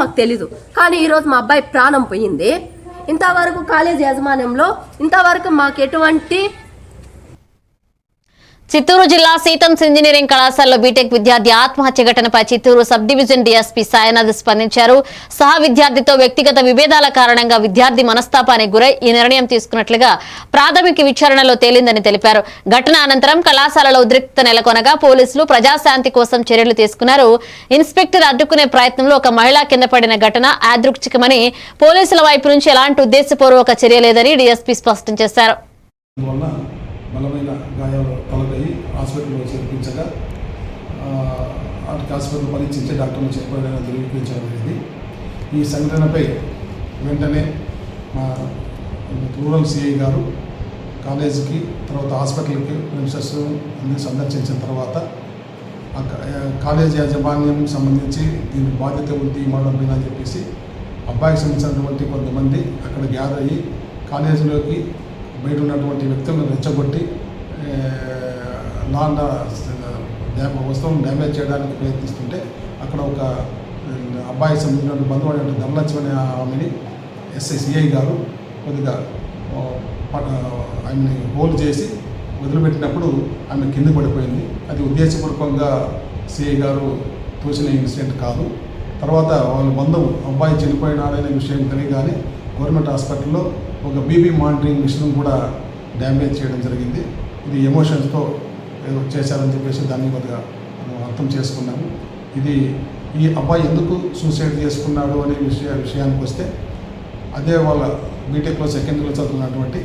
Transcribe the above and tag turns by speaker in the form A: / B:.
A: మాకు తెలీదు. కానీ ఈరోజు మా అబ్బాయి ప్రాణం పోయింది. ఇంతవరకు కాలేజ్ యాజమాన్యంలో ఇంతవరకు మాకు ఎటువంటి
B: చిత్తూరు జిల్లా సీతమ్స్ ఇంజనీరింగ్ కళాశాలలో బీటెక్ విద్యార్థి ఆత్మహత్య ఘటనపై Chittoor sub division DSP Sainath స్పందించారు. సహా విద్యార్థితో వ్యక్తిగత విభేదాల కారణంగా విద్యార్థి మనస్తాపానికి గురై ఈ నిర్ణయం తీసుకున్నట్లుగా ప్రాథమిక విచారణలో తేలిందని తెలిపారు. ఘటన అనంతరం కళాశాలలో ఉద్రిక్తత నెలకొనగా పోలీసులు ప్రజాశాంతి కోసం చర్యలు తీసుకున్నారు. ఇన్స్పెక్టర్ అడ్డుకునే ప్రయత్నంలో ఒక మహిళ కింద పడిన ఘటన ఆదృక్షికమని పోలీసుల వైపు నుంచి ఎలాంటి ఉద్దేశపూర్వక చర్య లేదని డీఎస్పీ స్పష్టం చేశారు.
C: బలమైన గాయాలు తలకై హాస్పిటల్లో చేర్పించగా ఆ, అటు హాస్పిటల్ పరీక్షించే డాక్టర్లు చెప్పడం ధృవీకరించడం అనేది ఈ సంఘటనపై వెంటనే మా రూరల్ సిఐ గారు కాలేజీకి తర్వాత హాస్పిటల్కి ప్రిన్సెస్ అన్ని సందర్శించిన తర్వాత కాలేజీ యాజమాన్యం సంబంధించి దీనికి బాధ్యత ఉంది మరణం అని చెప్పేసి అబ్బాయికి సంబంధించినటువంటి కొంతమంది అక్కడ గ్యాదర్ అయ్యి కాలేజీలోకి బయట ఉన్నటువంటి వ్యక్తులను రెచ్చగొట్టి లాండ నాన్న వస్తువులను డ్యామేజ్ చేయడానికి ప్రయత్నిస్తుంటే అక్కడ ఒక అబ్బాయి సంబంధించిన బంధువు ధనలక్ష్మి అనే ఆమెని ఎస్ఐ సిఐ గారు కొద్దిగా ప- ఆమెని హోల్డ్ చేసి వదిలిపెట్టినప్పుడు ఆమె కింద పడిపోయింది. అది ఉద్దేశపూర్వకంగా సిఐ గారు చూసిన ఇన్సిడెంట్ కాదు. తర్వాత వాళ్ళ బంధువు అబ్బాయి చనిపోయినాడనే విషయం తెలియగానే గవర్నమెంట్ హాస్పిటల్లో ఒక బీబీ మానిటరింగ్ మిషన్ కూడా డ్యామేజ్ చేయడం జరిగింది. ఇది ఎమోషన్స్తో ఏదో చేశారని చెప్పేసి దాన్ని కొద్దిగా అర్థం చేసుకున్నాము. ఇది ఈ అబ్బాయి ఎందుకు సూసైడ్ చేసుకున్నాడు అనే విషయ విషయానికి వస్తే అదే వాళ్ళ బీటెక్లో సెకండ్ ఇయర్ చదువుతున్నటువంటి